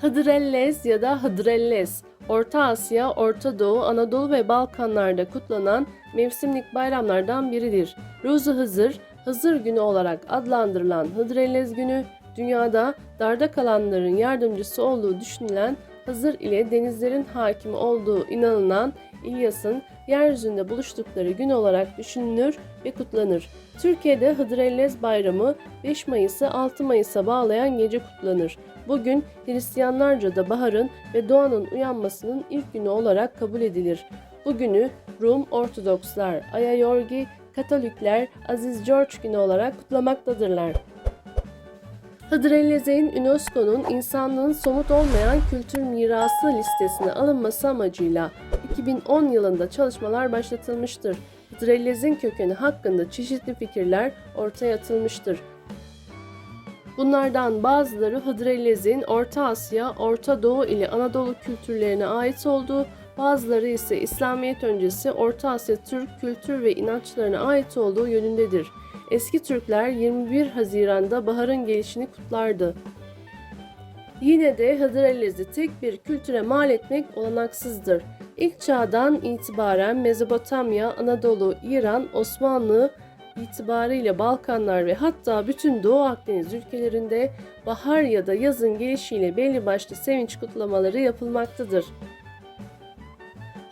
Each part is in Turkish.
Hıdrellez ya da Hıdrellez, Orta Asya, Orta Doğu, Anadolu ve Balkanlarda kutlanan mevsimlik bayramlardan biridir. Ruzu Hızır, Hızır günü olarak adlandırılan Hıdrellez günü, dünyada darda kalanların yardımcısı olduğu düşünülen Hızır ile denizlerin hakimi olduğu inanılan İlyas'ın yeryüzünde buluştukları gün olarak düşünülür ve kutlanır. Türkiye'de Hıdrellez Bayramı 5 Mayıs'ı 6 Mayıs'a bağlayan gece kutlanır. Bugün Hristiyanlarca da baharın ve doğanın uyanmasının ilk günü olarak kabul edilir. Bu günü Rum Ortodokslar, Ayayorgi, Katolikler Aziz George günü olarak kutlamaktadırlar. Hıdrellez'in UNESCO'nun insanlığın somut olmayan kültür mirası listesine alınması amacıyla 2010 yılında çalışmalar başlatılmıştır. Hıdrellez'in kökeni hakkında çeşitli fikirler ortaya atılmıştır. Bunlardan bazıları Hıdrellez'in Orta Asya, Orta Doğu ile Anadolu kültürlerine ait olduğu, bazıları ise İslamiyet öncesi Orta Asya Türk kültür ve inançlarına ait olduğu yönündedir. Eski Türkler 21 Haziran'da baharın gelişini kutlardı. Yine de Hıdrellez'i tek bir kültüre mal etmek olanaksızdır. İlk çağdan itibaren Mezopotamya, Anadolu, İran, Osmanlı itibariyle Balkanlar ve hatta bütün Doğu Akdeniz ülkelerinde bahar ya da yazın gelişiyle belli başlı sevinç kutlamaları yapılmaktadır.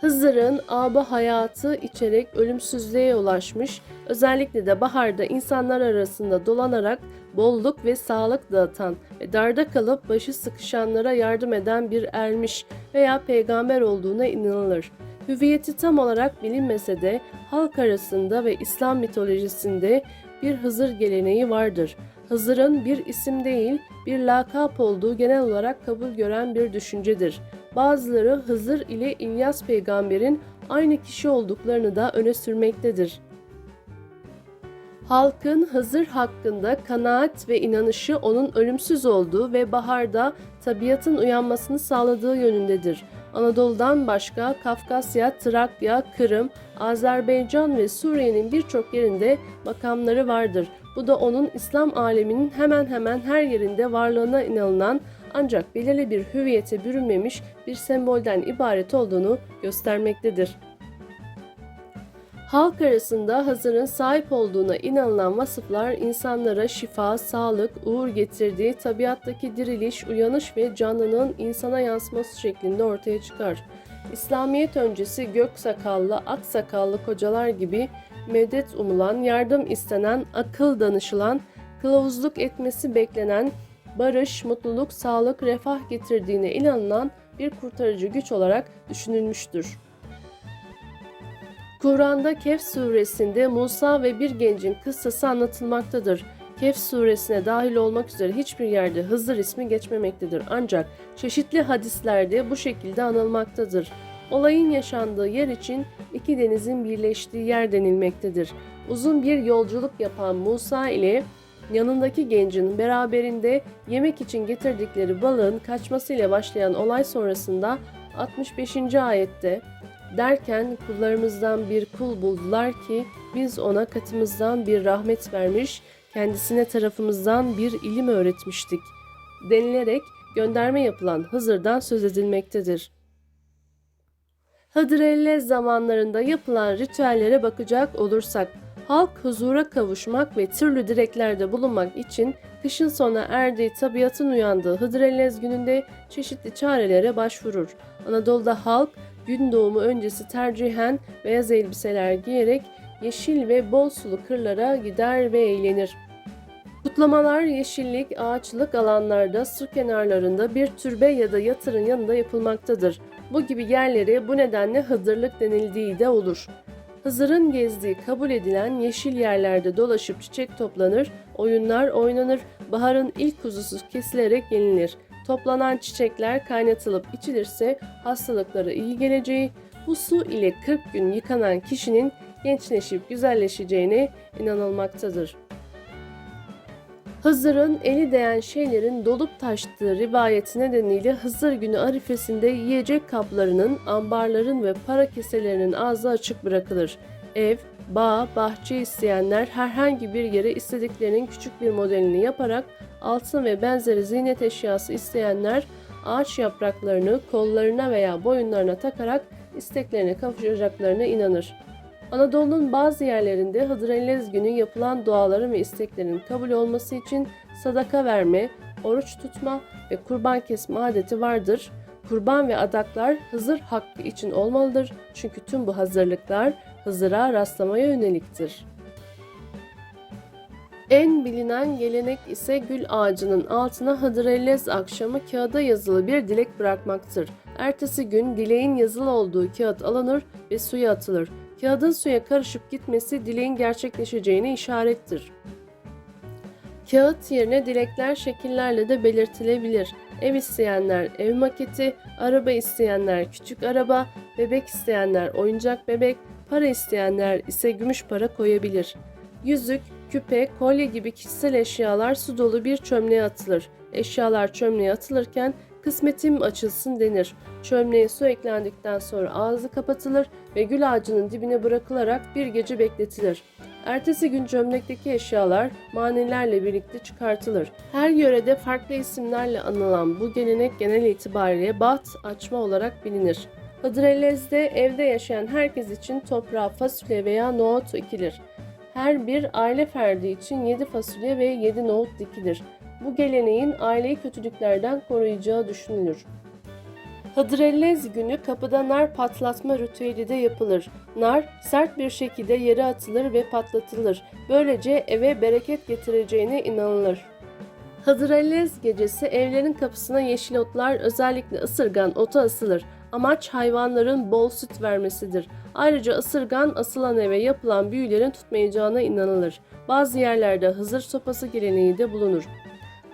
Hızır'ın aba hayatı içerek ölümsüzlüğe ulaşmış, özellikle de baharda insanlar arasında dolanarak bolluk ve sağlık dağıtan ve darda kalıp başı sıkışanlara yardım eden bir ermiş veya peygamber olduğuna inanılır. Hüviyeti tam olarak bilinmese de halk arasında ve İslam mitolojisinde bir Hızır geleneği vardır. Hızır'ın bir isim değil, bir lakap olduğu genel olarak kabul gören bir düşüncedir. Bazıları Hızır ile İlyas peygamberin aynı kişi olduklarını da öne sürmektedir. Halkın Hızır hakkında kanaat ve inanışı onun ölümsüz olduğu ve baharda tabiatın uyanmasını sağladığı yönündedir. Anadolu'dan başka Kafkasya, Trakya, Kırım, Azerbaycan ve Suriye'nin birçok yerinde makamları vardır. Bu da onun İslam aleminin hemen hemen her yerinde varlığına inanılan ancak belirli bir hüviyete bürünmemiş bir sembolden ibaret olduğunu göstermektedir. Halk arasında Hızır'ın sahip olduğuna inanılan vasıflar insanlara şifa, sağlık, uğur getirdiği tabiattaki diriliş, uyanış ve canlılığın insana yansıması şeklinde ortaya çıkar. İslamiyet öncesi gök sakallı, ak sakallı kocalar gibi medet umulan, yardım istenen, akıl danışılan, kılavuzluk etmesi beklenen, barış, mutluluk, sağlık, refah getirdiğine inanılan bir kurtarıcı güç olarak düşünülmüştür. Kur'an'da Kehf suresinde Musa ve bir gencin kıssası anlatılmaktadır. Kehf suresine dahil olmak üzere hiçbir yerde Hızır ismi geçmemektedir ancak çeşitli hadislerde bu şekilde anılmaktadır. Olayın yaşandığı yer için iki denizin birleştiği yer denilmektedir. Uzun bir yolculuk yapan Musa ile yanındaki gencin beraberinde yemek için getirdikleri balığın kaçmasıyla başlayan olay sonrasında 65. ayette Derken kullarımızdan bir kul buldular ki biz ona katımızdan bir rahmet vermiş, kendisine tarafımızdan bir ilim öğretmiştik. Denilerek gönderme yapılan Hızır'dan söz edilmektedir. Hıdrellez zamanlarında yapılan ritüellere bakacak olursak, halk huzura kavuşmak ve türlü dileklerde bulunmak için kışın sona erdiği tabiatın uyandığı Hıdrellez gününde çeşitli çarelere başvurur. Anadolu'da halk gün doğumu öncesi tercihen beyaz elbiseler giyerek yeşil ve bol sulu kırlara gider ve eğlenir. Kutlamalar yeşillik, ağaçlık alanlarda su kenarlarında bir türbe ya da yatırın yanında yapılmaktadır. Bu gibi yerlere bu nedenle Hıdırlık denildiği de olur. Hızır'ın gezdiği kabul edilen yeşil yerlerde dolaşıp çiçek toplanır, oyunlar oynanır, baharın ilk kuzusu kesilerek yenilir. Toplanan çiçekler kaynatılıp içilirse hastalıklara iyi geleceği, bu su ile 40 gün yıkanan kişinin gençleşip güzelleşeceğine inanılmaktadır. Hızır'ın eli değen şeylerin dolup taştığı rivayeti nedeniyle Hızır günü arifesinde yiyecek kaplarının, ambarların ve para keselerinin ağzı açık bırakılır. Ev, bağ, bahçe isteyenler herhangi bir yere istediklerinin küçük bir modelini yaparak altın ve benzeri ziynet eşyası isteyenler ağaç yapraklarını kollarına veya boyunlarına takarak isteklerine kavuşacaklarına inanır. Anadolu'nun bazı yerlerinde Hıdrellez günü yapılan duaların ve isteklerin kabul olması için sadaka verme, oruç tutma ve kurban kesme adeti vardır. Kurban ve adaklar Hızır hakkı için olmalıdır çünkü tüm bu hazırlıklar Hızır'a rastlamaya yöneliktir. En bilinen gelenek ise gül ağacının altına Hıdrellez akşamı kağıda yazılı bir dilek bırakmaktır. Ertesi gün dileğin yazılı olduğu kağıt alınır ve suya atılır. Kağıdın suya karışıp gitmesi dileğin gerçekleşeceğine işarettir. Kağıt yerine dilekler şekillerle de belirtilebilir. Ev isteyenler ev maketi, araba isteyenler küçük araba, bebek isteyenler oyuncak bebek, para isteyenler ise gümüş para koyabilir. Yüzük, küpe, kolye gibi kişisel eşyalar su dolu bir çömleğe atılır. Eşyalar çömleğe atılırken kısmetim açılsın denir. Çömleğe su eklendikten sonra ağzı kapatılır ve gül ağacının dibine bırakılarak bir gece bekletilir. Ertesi gün çömlekteki eşyalar manilerle birlikte çıkartılır. Her yörede farklı isimlerle anılan bu gelenek genel itibariyle baht açma olarak bilinir. Hıdrellez'de evde yaşayan herkes için toprağa fasulye veya nohut ekilir. Her bir aile ferdi için 7 fasulye ve 7 nohut dikilir. Bu geleneğin aileyi kötülüklerden koruyacağı düşünülür. Hıdrellez günü kapıda nar patlatma ritüeli de yapılır. Nar sert bir şekilde yere atılır ve patlatılır. Böylece eve bereket getireceğine inanılır. Hıdrellez gecesi evlerin kapısına yeşil otlar özellikle ısırgan otu asılır. Amaç hayvanların bol süt vermesidir. Ayrıca ısırgan asılan eve yapılan büyülerin tutmayacağına inanılır. Bazı yerlerde Hızır sopası geleneği de bulunur.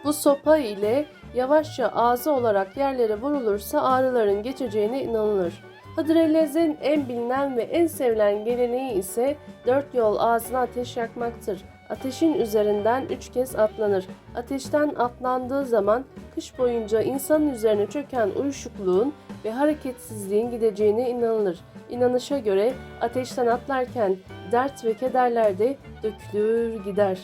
Bu sopa ile yavaşça ağzı olarak yerlere vurulursa ağrıların geçeceğine inanılır. Hıdrellez'in en bilinen ve en sevilen geleneği ise dört yol ağzına ateş yakmaktır. Ateşin üzerinden üç kez atlanır. Ateşten atlandığı zaman kış boyunca insanın üzerine çöken uyuşukluğun ve hareketsizliğin gideceğine inanılır. İnanışa göre ateşten atlarken dert ve kederler de dökülür gider.